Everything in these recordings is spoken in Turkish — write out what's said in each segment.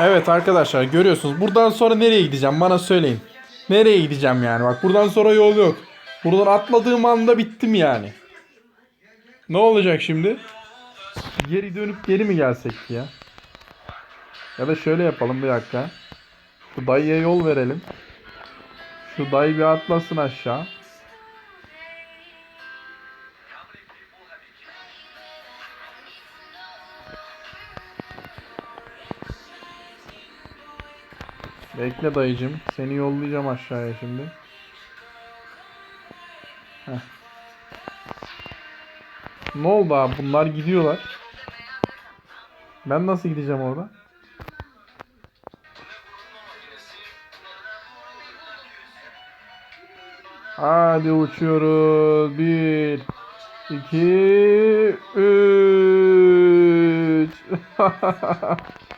Evet arkadaşlar görüyorsunuz. Buradan sonra nereye gideceğim bana söyleyin. Nereye gideceğim yani bak buradan sonra yol yok. Buradan atladığım anda bittim yani. Ne olacak şimdi? Geri dönüp geri mi gelsek ya? Ya da şöyle yapalım bir dakika. Şu dayıya yol verelim. Şu dayı bir atlasın aşağı. Bekle dayıcım. Seni yollayacağım aşağıya şimdi. Heh. Ne oldu abi? Bunlar gidiyorlar. Ben nasıl gideceğim orada? Hadi uçuyoruz. Bir, iki, üç.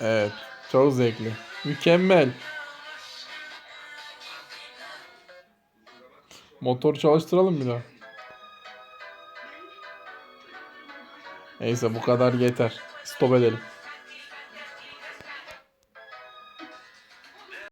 evet. Çok zevkli. Mükemmel. Motor çalıştıralım bir daha. Neyse bu kadar yeter. Stop edelim.